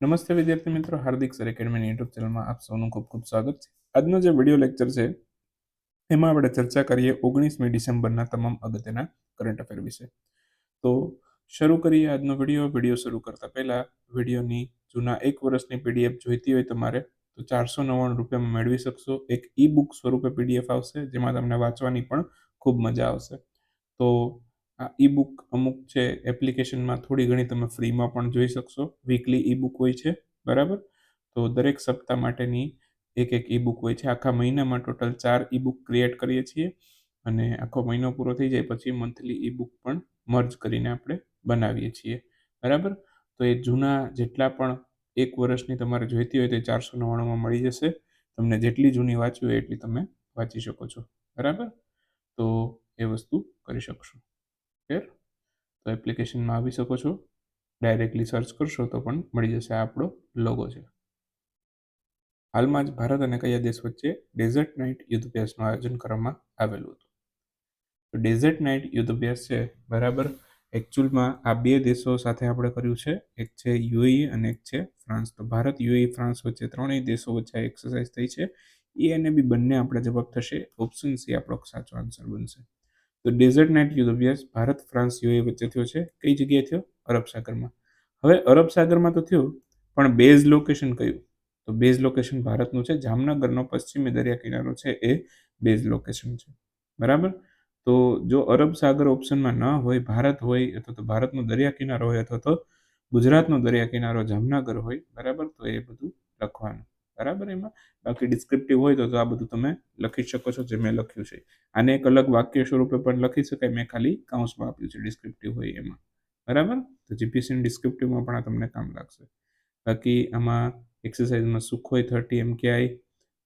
નમસ્તે વિદ્યાર્થી મિત્રો, હાર્દિક સર એકેડમીની યુટ્યુબ ચેનલમાં આપ સૌનું ખૂબ ખૂબ સ્વાગત છે. આજનો જે વીડિયો લેક્ચર છે, એમાં આપણે ચર્ચા કરીએ ઓગણીસમી ડિસેમ્બરના તમામ અગત્યના કરંટ અફેર વિશે. તો શરૂ કરીએ આજનો વીડિયો વીડિયો શરૂ કરતા પહેલા વિડીયોની જૂના એક વર્ષની પીડીએફ જોઈતી હોય તમારે, તો ચારસો નવ્વાણું રૂપિયામાં મેળવી શકશો. એક ઈ બુક સ્વરૂપે પીડીએફ આવશે, જેમાં તમને વાંચવાની પણ ખૂબ મજા આવશે. તો આ ઈ બુક અમુક છે એપ્લિકેશનમાં થોડી ઘણી તમે ફ્રીમાં પણ જોઈ શકશો. વીકલી ઈ બુક હોય છે, બરાબર? તો દરેક સપ્તાહ માટેની એક એક ઈ બુક હોય છે. આખા મહિનામાં ટોટલ ચાર ઈ બુક ક્રિએટ કરીએ છીએ અને આખો મહિનો પૂરો થઈ જાય પછી મંથલી ઈ બુક પણ મર્જ કરીને આપણે બનાવીએ છીએ. બરાબર? તો એ જૂના જેટલા પણ એક વર્ષની તમારે જોઈતી હોય તે ચારસો નવ્વાણુંમાં મળી જશે. તમને જેટલી જૂની વાંચવી હોય એટલી તમે વાંચી શકો છો. બરાબર? તો એ વસ્તુ કરી શકશો. ક્લિયર તો એપ્લિકેશનમાં આવી શકો છો. ડાયરેક્ટલી સર્ચ કરશો તો પણ મળી જશે આપણો લોગો છે. હાલમાં જ ભારત અને કયા દેશ વચ્ચે ડેઝર્ટ નાઇટ યુદ્ધ અભ્યાસનું આયોજન કરવામાં આવેલું હતું? તો ડેઝર્ટ નાઇટ યુદ્ધ અભ્યાસ છે, બરાબર? એકચ્યુઅલમાં આ બે દેશો સાથે આપણે કર્યું છે. એક છે યુએઈ અને એક છે ફ્રાન્સ તો ભારત યુએઈ ફ્રાન્સ વચ્ચે ત્રણેય દેશો વચ્ચે એક્સરસાઇઝ થઈ છે. એ અને બી બંને આપણે જવાબ થશે. ઓપ્શન સી આપણો સાચો આન્સર બનશે. તો ડેઝર્ટ નાઇટ યુદ્ધ અભ્યાસ ભારત ફ્રાન્સ યુએ વચ્ચે થયો છે. કઈ જગ્યાએ થયો? અરબ સાગરમાં. હવે અરબ સાગરમાં તો થયું, પણ બેઝ લોકેશન કયું? તો બેઝ લોકેશન ભારતનું છે. જામનગરનો પશ્ચિમી દરિયા કિનારો છે એ બેઝ લોકેશન છે. બરાબર? તો જો અરબ સાગર ઓપ્શનમાં ન હોય, ભારત હોય, અથવા તો ભારતનો દરિયા કિનારો હોય, અથવા તો ગુજરાતનો દરિયા કિનારો જામનગર હોય, બરાબર? તો એ બધું લખવાનું. બરાબર એમાં? બાકી ડિસ્ક્રિપ્ટિવ હોય તો આ બધું તમે લખી શકો છો જે મેં લખ્યું છે. આને એક અલગ વાક્ય સ્વરૂપે પણ લખી શકાય. મેં ખાલી કાઉન્સમાં આપ્યું છે ડિસ્ક્રિપ્ટિવ હોય એમાં. બરાબર? તો જીપીસીની ડિસ્ક્રિપ્ટિવમાં પણ આ તમને કામ લાગશે. બાકી આમાં એક્સરસાઇઝમાં સુખોઈ થર્ટી એમ કે આઈ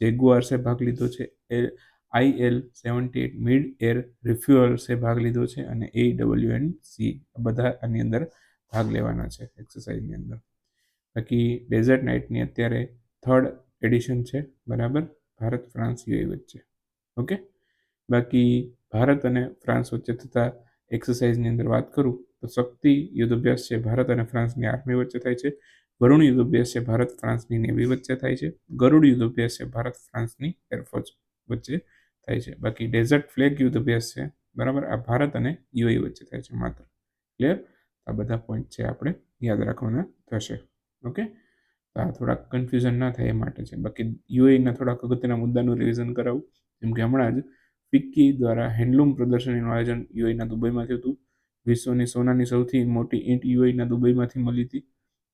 જેગુઆર્સે ભાગ લીધો છે. A I L seventy eight mid air રિફ્યુઅલ્સે ભાગ લીધો છે. અને એ ડબલ્યુ એન સી બધા આની અંદર ભાગ લેવાના છે એક્સરસાઇઝની અંદર. બાકી ડેઝર્ટ નાઇટની અત્યારે થર્ડ એડિશન છે, બરાબર? ભારત, ફ્રાન્સ યુએ વચ્ચે. ઓકે? બાકી ભારત અને ફ્રાન્સ વચ્ચે થતા એક્સરસાઇઝની અંદર વાત કરું, તો શક્તિ યુદ્ધ અભ્યાસ છે ભારત અને ફ્રાન્સની આર્મી વચ્ચે થાય છે. વરુણ યુદ્ધ અભ્યાસ છે ભારત, ફ્રાન્સની નેવી વચ્ચે થાય છે. ગરુડ યુદ્ધ અભ્યાસ છે ભારત, ફ્રાન્સની એરફોર્સ વચ્ચે થાય છે. બાકી ડેઝર્ટ ફ્લેગ યુદ્ધ અભ્યાસ છે, બરાબર? આ ભારત અને યુએ વચ્ચે થાય છે માત્ર. ક્લિયર આ બધા પોઈન્ટ છે આપણે યાદ રાખવાના થશે. ઓકે? આ થોડાક કન્ફ્યુઝન ના થાય એ માટે છે. બાકી યુએઈના થોડાક અગત્યના મુદ્દાનું રિવિઝન કરાવું. જેમ કે હમણાં જ ફિક્કી દ્વારા હેન્ડલૂમ પ્રદર્શનનું આયોજન યુએઈના દુબઈમાં થયું હતું. વિશ્વની સોનાની સૌથી મોટી ઈંટ યુએઈના દુબઈમાંથી મળી હતી.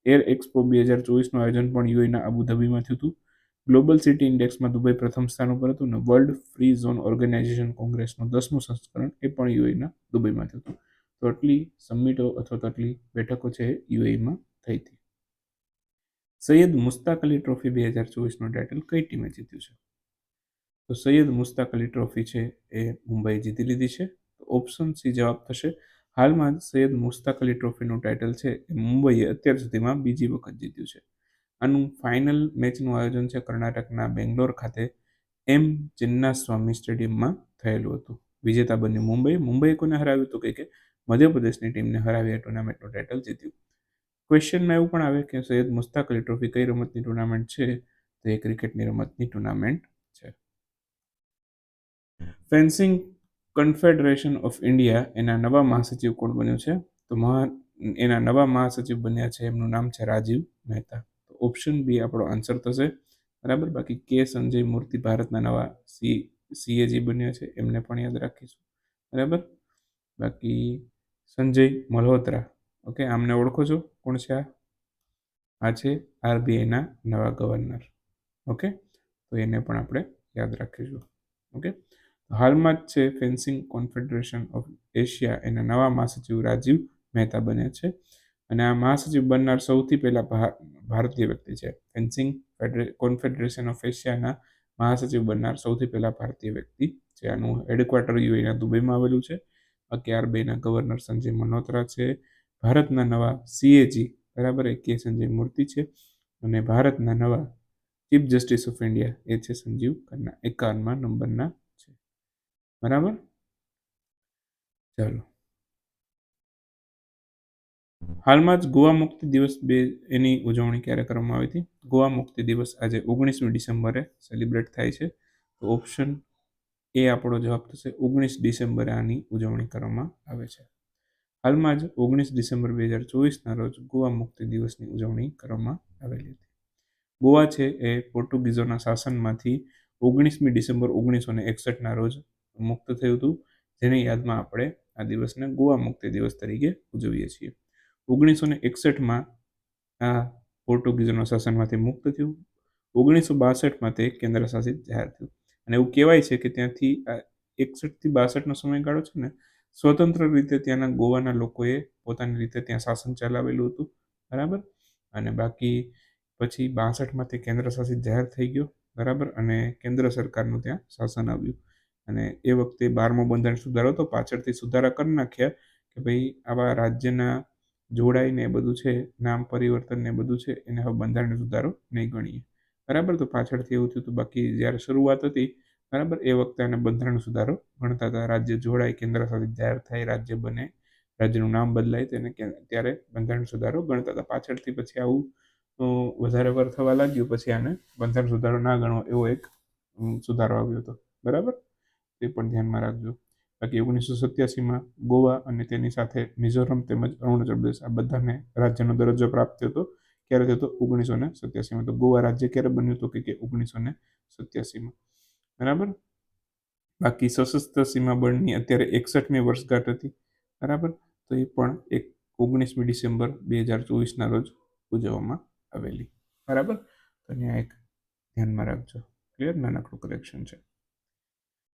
એર એક્સપો બે હજાર ચોવીસનું આયોજન પણ યુએઈના અબુધાબીમાં થયું હતું. ગ્લોબલ સિટી ઇન્ડેક્સમાં દુબઈ પ્રથમ સ્થાન ઉપર હતું અને વર્લ્ડ ફ્રી ઝોન ઓર્ગેનાઇઝેશન કોંગ્રેસનું દસમું સંસ્કરણ એ પણ યુએઈના દુબઈમાં થયું હતું. તો આટલી સમિટો અથવા તો આટલી બેઠકો છે યુએઈમાં થઈ હતી. સૈયદ મુસ્તાક અલી ટ્રોફી બે હજાર ચોવીસનું ટાઇટલ કઈ ટીમે જીત્યું છે? તો સૈયદ મુસ્તાક અલી ટ્રોફી છે એ મુંબઈ જીતી લીધી છે. ઓપ્શન સી જવાબ થશે. હાલમાં જ સૈયદ મુસ્તાક અલી ટ્રોફીનું ટાઇટલ છે એ મુંબઈએ અત્યાર સુધીમાં બીજી વખત જીત્યું છે. આનું ફાઇનલ મેચનું આયોજન છે કર્ણાટકના બેંગ્લોર ખાતે એમ ચિન્નાસ્વામી સ્ટેડિયમમાં થયેલું હતું. વિજેતા બન્યું મુંબઈ. મુંબઈ કોને હરાવ્યું હતું કે મધ્યપ્રદેશની ટીમને હરાવી આ ટુર્નામેન્ટનું ટાઇટલ જીત્યું. ક્વેશ્ચનમાં એવું પણ આવે કે સૈયદ મુસ્તાક અલી ટ્રોફી કઈ રમતની ટુર્નામેન્ટ છે? તો એ ક્રિકેટની રમતની ટુર્નામેન્ટ છે. ફેન્સિંગ કન્ફેડરેશન ઓફ ઇન્ડિયા એના નવા મહાસચિવ કોણ બન્યું છે? તો મહા, એના નવા મહાસચિવ બન્યા છે, એમનું નામ છે રાજીવ મહેતા. તો ઓપ્શન બી આપણો આન્સર થશે. બરાબર? બાકી કે સંજય મૂર્તિ ભારતના નવા સી સીએજી બન્યા છે, એમને પણ યાદ રાખીશું. બરાબર? બાકી સંજય મલ્હોત્રા. ઓકે આમને ઓળખો છો. કોણ છે આ? આ છે આરબીઆઈના નવા ગવર્નર. ઓકે તો એને પણ આપણે યાદ રાખીશું. ઓકે હાલમાં જ છે ફેન્સિંગ કોન્ફેડરેશન ઓફ એશિયા. એના નવા મહાસચિવ રાજીવ મહેતા બન્યા છે. અને આ મહાસચિવ બનનાર સૌથી પહેલા ભારતીય વ્યક્તિ છે. ફેન્સિંગ કોન્ફેડરેશન ઓફ એશિયાના મહાસચિવ બનનાર સૌથી પહેલા ભારતીય વ્યક્તિ છે. આનું હેડક્વાર્ટર યુએના દુબઈમાં આવેલું છે. બાકી બેના ગવર્નર સંજય મલ્હોત્રા છે. ભારતના નવા સીએજી બરાબર, એ કે સંજય મૂર્તિ છે. અને ભારતના નવા ચીફ જસ્ટિસ ઓફ ઇન્ડિયા, એ છે સંજીવ ખન્ના, એકાવનમાં નંબરના છે. બરાબર? ચાલો. હાલમાં જ ગોવા મુક્તિ દિવસ બે, એની ઉજવણી ક્યારે કરવામાં આવી હતી? ગોવા મુક્તિ દિવસ આજે ઓગણીસમી ડિસેમ્બરે સેલિબ્રેટ થાય છે. તો ઓપ્શન એ આપણો જવાબ થશે, ઓગણીસ ડિસેમ્બરે આની ઉજવણી કરવામાં આવે છે. હાલમાં જ ઓગણીસ ડિસેમ્બર બે હજાર ચોવીસના રોજ ગોવા મુક્તિ દિવસની ઉજવણી કરવામાં આવેલી હતી. ગોવા છે એ પોર્ટુગીઝોના શાસનમાંથી ઓગણીસમી ડિસેમ્બર ઓગણીસો ને એકસઠના રોજ મુક્ત થયું હતું, જેની યાદમાં આપણે આ દિવસને ગોવા મુક્તિ દિવસ તરીકે ઉજવીએ છીએ. ઓગણીસો ને એકસઠમાં આ પોર્ટુગીઝોના શાસનમાંથી મુક્ત થયું. ઓગણીસો બાસઠમાં તે કેન્દ્ર શાસિત જાહેર થયું. અને એવું કહેવાય છે કે ત્યાંથી આ એકસઠથી બાસઠનો સમયગાળો છે ને સ્વતંત્ર રીતે ત્યાંના ગોવાના લોકોએ પોતાની રીતે ત્યાં શાસન ચલાવેલું હતું, બરાબર? અને બાકી પછી બાસઠમાં તે કેન્દ્ર શાસિત જાહેર થઈ ગયો, બરાબર? અને કેન્દ્ર સરકારનું ત્યાં શાસન આવ્યું. અને એ વખતે બારમો બંધારણ સુધારો તો પાછળથી સુધારા કરી નાખ્યા કે ભાઈ આવા રાજ્યના જોડાઈને એ બધું છે, નામ પરિવર્તન ને બધું છે, એને હવે બંધારણ સુધારો નહીં ગણીએ. બરાબર? તો પાછળથી એવું થયું હતું. બાકી જ્યારે શરૂઆત હતી બરાબર? એ વખતે એને બંધારણ સુધારો ગણતા હતા. રાજ્ય જોડાય, કેન્દ્ર શાસિત જાહેર થાય, રાજ્ય બને, રાજ્યનું નામ બદલાય, તેને ત્યારે બંધારણ સુધારો ગણતા હતા. પાછળથી પછી આવું વધારે વાર થવા લાગ્યું. પછી આને બંધારણ સુધારો ના ગણો એવો એક સુધારો આવ્યો હતો. બરાબર? તે પણ ધ્યાનમાં રાખજો. બાકી ઓગણીસો સત્યાસીમાં ગોવા અને તેની સાથે મિઝોરમ તેમજ અરુણાચલ પ્રદેશ આ બધાને રાજ્યનો દરજ્જો પ્રાપ્ત થયો હતો. ક્યારે થયો હતો? ઓગણીસો ને સત્યાસીમાં. તો ગોવા રાજ્ય ક્યારે બન્યું? હતું કે ઓગણીસો ને સત્યાસીમાં. બરાબર? બાકી સશસ્ત્ર સીમા બળની અત્યારે એકસઠમી વર્ષગાંઠ હતી, બરાબર? તો એ પણ એક ઓગણીસમી ડિસેમ્બર બે હજાર ચોવીસના રોજ ઉજવવામાં આવેલી. બરાબર? તો આ એક ધ્યાનમાં રાખજો. ક્લિયર નાનકડું કરેક્શન છે.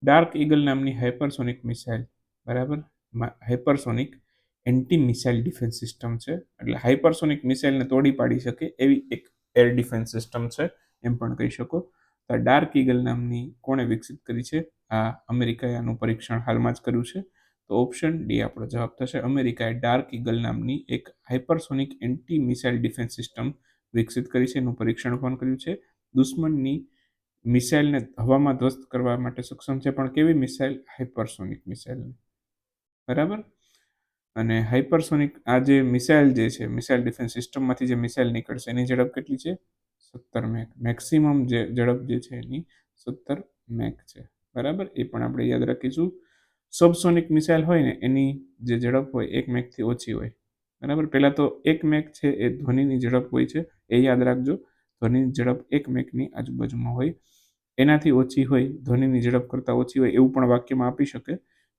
ડાર્ક ઈગલ નામની હાઇપરસોનિક મિસાઇલ બરાબર? Hypersonic anti missile defence system છે. એટલે હાઇપરસોનિક મિસાઇલને તોડી પાડી શકે એવી એક એર ડિફેન્સ સિસ્ટમ છે. એમ પણ કહી શકો. તો ડાર્ક ઈગલ નામની કોણે વિકસિત કરી છે? આ અમેરિકાએ આનું પરીક્ષણ હાલમાં જ કર્યું છે. તો ઓપ્શન ડી આપણો જવાબ થશે. અમેરિકાએ ડાર્ક ઈગલ નામની એક hypersonic anti missile defence system વિકસિત કરી છે. એનું પરીક્ષણ પણ કર્યું છે? દુશ્મનની મિસાઇલને હવામાં ધ્વસ્ત કરવા માટે સક્ષમ છે, પણ કેવી મિસાઇલ? હાઇપરસોનિક મિસાઇલ બરાબર? અને હાઇપરસોનિક આ જે મિસાઇલ જે છે, મિસાઇલ ડિફેન્સ સિસ્ટમમાંથી જે મિસાઇલ નીકળશે, એની ઝડપ કેટલી છે? સત્તર મેક. મેક્સિમમ જે ઝડપ જે છે એની સત્તર મેક છે. બરાબર? એ પણ આપણે યાદ રાખીશું. સબસોનિક મિસાઇલ હોય ને, એની જે ઝડપ હોય એક મેકથી ઓછી હોય. બરાબર? પહેલાં તો એક મેક છે એ ધ્વનિની ઝડપ હોય છે. એ યાદ રાખજો. ધ્વનિની ઝડપ એક મેકની આજુબાજુમાં હોય. એનાથી ઓછી હોય, ધ્વનિની ઝડપ કરતાં ઓછી હોય એવું પણ વાક્યમાં આપી શકે.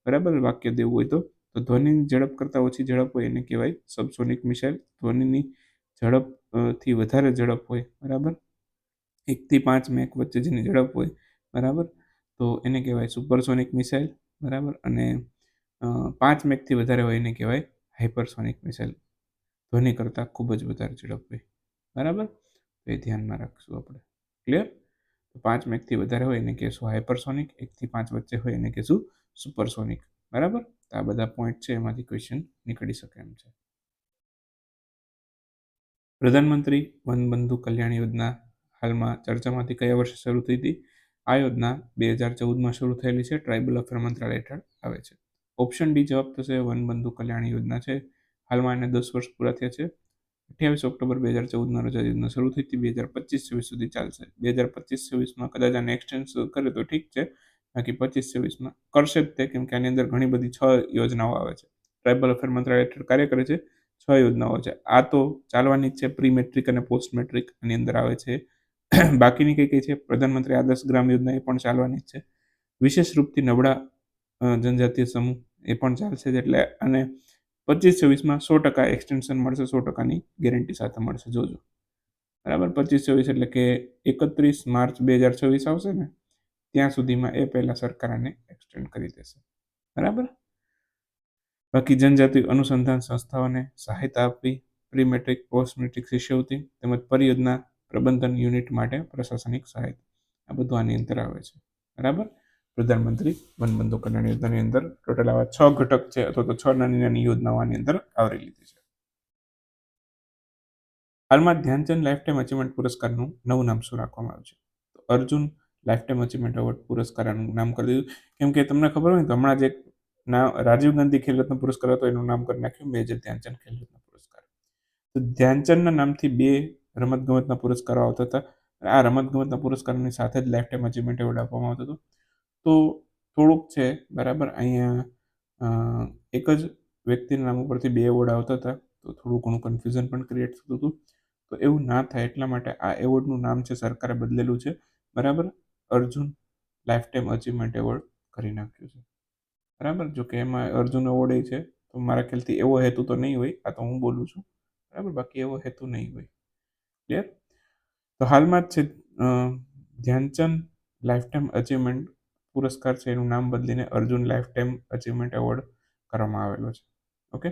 બરાબર? વાક્ય દેવું હોય તો. તો ધ્વનિની ઝડપ કરતાં ઓછી ઝડપ હોય એને કહેવાય સબસોનિક મિસાઇલ ધ્વનિની ઝડપથી વધારે ઝડપ હોય, બરાબર? એકથી પાંચ મેક વચ્ચે જેની ઝડપ હોય, બરાબર? તો એને કહેવાય સુપરસોનિક મિસાઇલ, બરાબર? અને પાંચ મેકથી વધારે હોય એને કહેવાય હાઇપરસોનિક મિસાઇલ. ધ્વનિ કરતાં ખૂબ જ વધારે ઝડપ હોય, બરાબર? તો એ ધ્યાનમાં રાખશું આપણે. ક્લિયર તો પાંચ મેકથી વધારે હોય એને કહેશું હાઇપરસોનિક એકથી પાંચ વચ્ચે હોય એને કહેશું સુપરસોનિક, બરાબર? તો આ બધા પોઈન્ટ છે, એમાંથી ક્વેશ્ચન નીકળી શકે એમ છે. પ્રધાનમંત્રી વનબંધુ કલ્યાણ યોજના હાલમાં ચર્ચામાંથી કયા વર્ષે શરૂ થઈ હતી? આ યોજના બે હજાર ચૌદમાં શરૂ થયેલી છે. ટ્રાઇબલ અફેર મંત્રાલય હેઠળ આવે છે. ઓપ્શન ડી જવાબ થશે વનબંધુ કલ્યાણ યોજના છે. હાલમાં એને દસ વર્ષ પૂરા થયા છે. અઠ્યાવીસ ઓક્ટોબર બે હજાર ચૌદના રોજ યોજના શરૂ થઈ હતી. બે હજાર પચીસ છવ્વીસ સુધી ચાલશે. બે હજાર પચીસ છવ્વીસમાં કદાચ આને એક્સટેન્સ કરે તો ઠીક છે. બાકી પચીસ છવ્વીસમાં કરશે જ તે કેમ કે આની અંદર ઘણી બધી છ યોજનાઓ આવે છે. ટ્રાઇબલ અફેર મંત્રાલય હેઠળ કાર્ય કરે છે. છ યોજનાઓ છે. આ તો ચાલવાની જ છે પ્રી મેટ્રિક અને પોસ્ટ મેટ્રિક આની અંદર આવે છે. બાકીની કઈ કઈ છે? પ્રધાનમંત્રી આદર્શ ગ્રામ યોજના એ પણ ચાલવાની જ છે. વિશેષ રૂપથી નબળા જનજાતીય સમૂહ એ પણ ચાલશે એટલે અને પચીસ છવ્વીસમાં સો ટકા એક્સટેન્શન મળશે, સો ટકાની ગેરંટી સાથે મળશે. જોજો. બરાબર? પચીસ છવ્વીસ એટલે કે એકત્રીસ માર્ચ બે હજાર છવ્વીસ આવશે ને, ત્યાં સુધીમાં એ પહેલાં સરકાર આને એક્સટેન્ડ કરી દેશે. બરાબર? બાકી જનજાતિ અનુસંધાન સંસ્થાઓને સહાયતા આપવી પ્રી મેટ્રિક પોસ્ટ મેટ્રિક શિષ્યવૃત્તિ તેમજ પરિયોજના પ્રબંધન યુનિટ માટે પ્રશાસનિક સહાયતા આ બધું આની અંદર આવે છે. બરાબર? પ્રધાનમંત્રી વનબંધુ કલ્યાણ યોજનાની અંદર ટોટલ આવા છ ઘટક છે અથવા તો છ નાની નાની યોજનાઓ આની અંદર આવરી લીધી છે. હાલમાં ધ્યાનચંદ લાઈફ ટાઈમ અચીવમેન્ટ પુરસ્કારનું નવું નામ શું રાખવામાં આવ્યું છે? Arjun life time achievement award પુરસ્કારનું નામ કરી દીધું. કેમ કે તમને ખબર હોય તો હમણાં જ એક ના, રાજીવ ગાંધી ખેલરત્ન પુરસ્કાર હતો, એનું નામ કરી નાખ્યું. મેજર ધ્યાનચંદ ખેલરત્ન પુરસ્કાર. તો ધ્યાનચંદના નામથી બે રમતગમતના પુરસ્કારો આવતા હતા. આ રમતગમતના પુરસ્કારોની સાથે જ લાઈફ ટાઈમ અચીવમેન્ટ એવોર્ડ આપવામાં આવતો હતો. તો થોડુંક છે, બરાબર? અહીંયા એક જ વ્યક્તિના નામ ઉપરથી બે એવોર્ડ આવતા હતા. તો થોડું ઘણું કન્ફ્યુઝન પણ ક્રિએટ થતું હતું. તો એવું ના થાય એટલા માટે આ એવોર્ડનું નામ છે, સરકારે બદલેલું છે. બરાબર? Arjun life time achievement award કરી નાખ્યું છે. બરાબર? જો કે એમાં અર્જુન એવોર્ડ છે, તો મારા ખ્યાલથી એવો હેતુ તો નહીં હોય, આ તો હું બોલું છું. બરાબર? બાકી એવો હેતુ નહીં હોય. ક્લિયર તો હાલમાં જ છે ધ્યાનચંદ લાઈફ ટાઈમ અચીવમેન્ટ પુરસ્કાર છે, એનું નામ બદલીને Arjun life time achievement award કરવામાં આવેલો છે. ઓકે?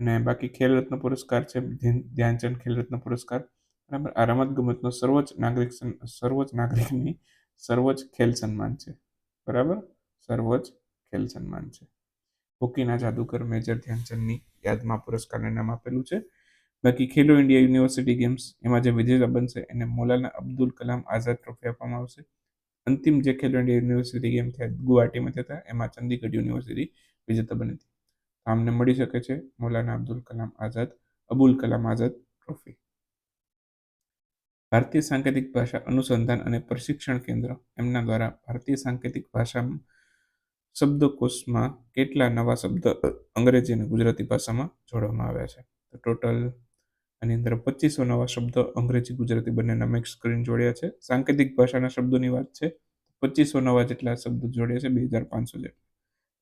અને બાકી ખેલરત્ન પુરસ્કાર છે ધ્યાનચંદ ખેલ રત્ન પુરસ્કાર. બરાબર? આ રમતગમતનો સર્વોચ્ચ નાગરિક સર્વોચ્ચ નાગરિકની સર્વોચ્ચ ખેલ સન્માન છે. બરાબર? સર્વોચ્ચ ખેલ સન્માન છે. હોકીના જાદુગર મેજર ધ્યાનચંદની યાદમાં પુરસ્કારને નામ આપેલું છે. બાકી ખેલો ઇન્ડિયા યુનિવર્સિટી ગેમ્સ, એમાં જે વિજેતા બનશે એને મોલાના અબ્દુલ કલામ આઝાદ ટ્રોફી આપવામાં આવશે. અંતિમ જે ખેલો ઇન્ડિયા યુનિવર્સિટી ગેમ થયા ગુવાહાટીમાં થતા, એમાં ચંદીગઢ યુનિવર્સિટી વિજેતા બની હતી. આમને મળી શકે છે મૌલાના અબ્દુલ કલામ આઝાદ, અબુલ કલામ આઝાદ ટ્રોફી. ભારતીય સાંકેતિક ભાષા અનુસંધાન અને પ્રશિક્ષણ કેન્દ્ર, એમના દ્વારા ભારતીય સાંકેતિક ભાષા શબ્દકોશમાં કેટલા નવા શબ્દ અંગ્રેજી અને ગુજરાતી ભાષામાં જોડવામાં આવ્યા છે? તો ટોટલ આની અંદર પચીસો નવા શબ્દ અંગ્રેજી, ગુજરાતી બંનેના મિક્સ કરીને જોડ્યા છે. સાંકેતિક ભાષાના શબ્દોની વાત છે. પચીસો નવા જેટલા શબ્દો જોડ્યા છે, બે હજાર પાંચસો જેટલા.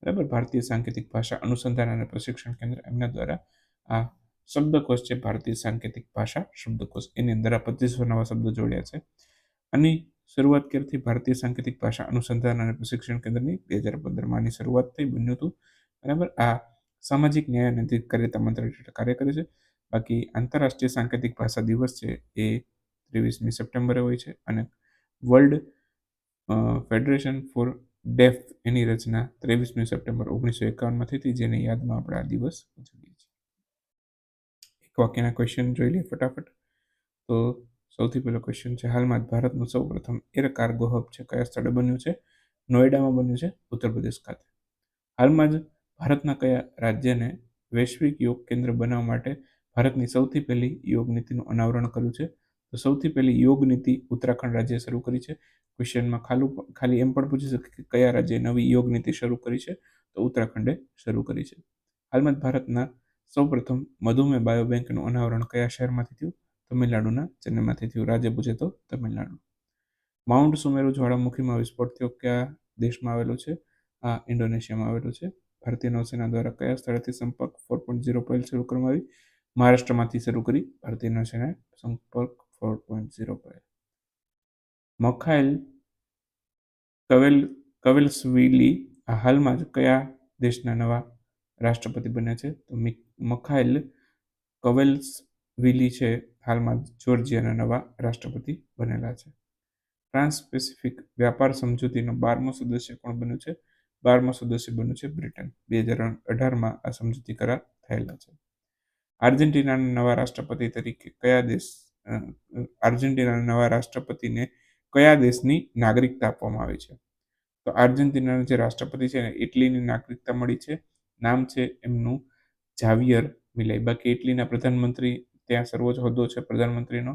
બરાબર? ભારતીય સાંકેતિક ભાષા અનુસંધાન અને પ્રશિક્ષણ કેન્દ્ર એમના દ્વારા આ શબ્દકોશ છે, ભારતીય સાંકેતિક ભાષા શબ્દકોશ. એની અંદર આ પચીસો નવા શબ્દો જોડ્યા છે. આની શરૂઆત ક્યારથી ભારતીય સાંકેતિક ભાષા અનુસંધાન અને પ્રશિક્ષણ કેન્દ્રની બે હજાર પંદરમાંની શરૂઆત થઈ બન્યું હતું. બરાબર? આ સામાજિક ન્યાય અને અધિકારિતા મંત્રાલય કાર્ય કરે છે. બાકી આંતરરાષ્ટ્રીય સાંકેતિક ભાષા દિવસ છે એ ત્રેવીસમી સપ્ટેમ્બરે હોય છે અને વર્લ્ડ ફેડરેશન ફોર ડેફ એની રચના ત્રેવીસમી સપ્ટેમ્બર ઓગણીસો એકાવનમાં થઈ હતી, જેની યાદમાં આપણે આ દિવસ ઉજવીએ છીએ. એક વાક્યના ક્વેશ્ચન જોઈ લઈએ ફટાફટ. તો સૌથી પહેલો ક્વેશ્ચન છે, હાલમાં જ ભારતનું સૌ પ્રથમ એર કાર્ગો હબ છે, કયા સ્થળે બન્યું છે? નોઈડામાં બન્યું છે, ઉત્તર પ્રદેશ ખાતે. હાલમાં જ ભારતના કયા રાજ્યને વૈશ્વિક યોગ કેન્દ્ર બનાવવા માટે ભારતની સૌથી પહેલી યોગ નીતિનું અનાવરણ કર્યું છે? તો સૌથી પહેલી યોગ નીતિ ઉત્તરાખંડ રાજ્યે શરૂ કરી છે. ક્વેશ્ચનમાં ખાલું ખાલી એમ પણ પૂછી શકે કે કયા રાજ્યે નવી યોગ નીતિ શરૂ કરી છે? તો ઉત્તરાખંડે શરૂ કરી છે. હાલમાં જ ભારતના સૌપ્રથમ મધુમેહ બાયોબેંકનું અનાવરણ કયા શહેરમાંથી થયું? તમિલનાડુના, ચેન્નઈમાંથી થયું. રાજ્ય પૂછે તો તમિલનાડુ. માઉન્ટ સુમેરુ જ્વાળામુખીમાં વિસ્ફોટ થયો કયા? દેશમાં આવેલો છે? આ ઇન્ડોનેશિયામાં આવેલો છે. ભારતીય નૌસેના દ્વારા કયા સ્થળેથી સંપર્ક ફોર પોઈન્ટ ઝીરો પહેલ શરૂ કરવામાં આવી? મહારાષ્ટ્રમાંથી શરૂ કરી ભારતીય નૌસેનાએ સંપર્ક ફોર પોઈન્ટ ઝીરો પહેલ મખાઇલ કવેલ, કવેલ્સવિલી હાલમાં જ કયા દેશના નવા રાષ્ટ્રપતિ બન્યા છે? તો મખાઇલ કવેલ્સ વિલી છે. હાલમાં જોર્જિયાના નવા રાષ્ટ્રપતિ બનેલા છે. ટ્રાન્સ પેસિફિક વ્યાપાર સમજૂતીનો બારમો સદસ્ય કોણ બન્યું છે? બારમો સદસ્ય બન્યું છે બ્રિટન. બે હજાર અઢારમાં આ સમજૂતી કરાર થયેલા છે. આર્જેન્ટિનાના નવા રાષ્ટ્રપતિ તરીકે કયા દેશ આર્જેન્ટિનાના નવા રાષ્ટ્રપતિને કયા દેશની નાગરિકતા આપવામાં આવી છે? તો આર્જેન્ટિનાના જે રાષ્ટ્રપતિ છે ને ઇટલીની નાગરિકતા મળી છે. નામ છે એમનું જાવિયર મિલાઈ. બાકી ઇટલીના પ્રધાનમંત્રી ત્યાં સર્વોચ્ચ હોદ્દો છે પ્રધાનમંત્રીનો,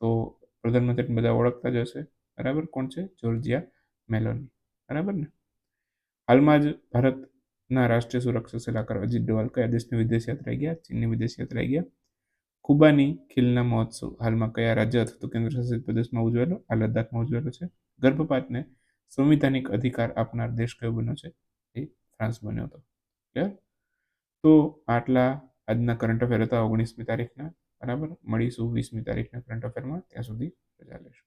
તો પ્રધાનમંત્રી બધા ઓળખતા જ હશે. બરાબર? કોણ છે? Giorgia Meloni. બરાબર ને? હાલમાં જ ભારતના રાષ્ટ્રીય સુરક્ષા સલાહકાર અજીત ડોવાલ કયા દેશની વિદેશ યાત્રાએ ગયા? ચીનની વિદેશ યાત્રાએ ગયા. કુબાની ખીલના મહોત્સવ. હાલમાં કયા રાજ્ય અથવા તો કેન્દ્ર પ્રદેશમાં ઉજવેલો આ લદ્દાખમાં ઉજવેલો છે. ગર્ભપાતને સંવિધાનિક અધિકાર આપનાર દેશ કયો બન્યો છે? એ ફ્રાન્સ બન્યો હતો. ક્લિયર? તો આટલા આજના કરંટ અફેર હતા ઓગણીસમી તારીખના. બરાબર? મળીશું વીસમી તારીખના કરંટ અફેરમાં ત્યાં સુધી રજા લેશું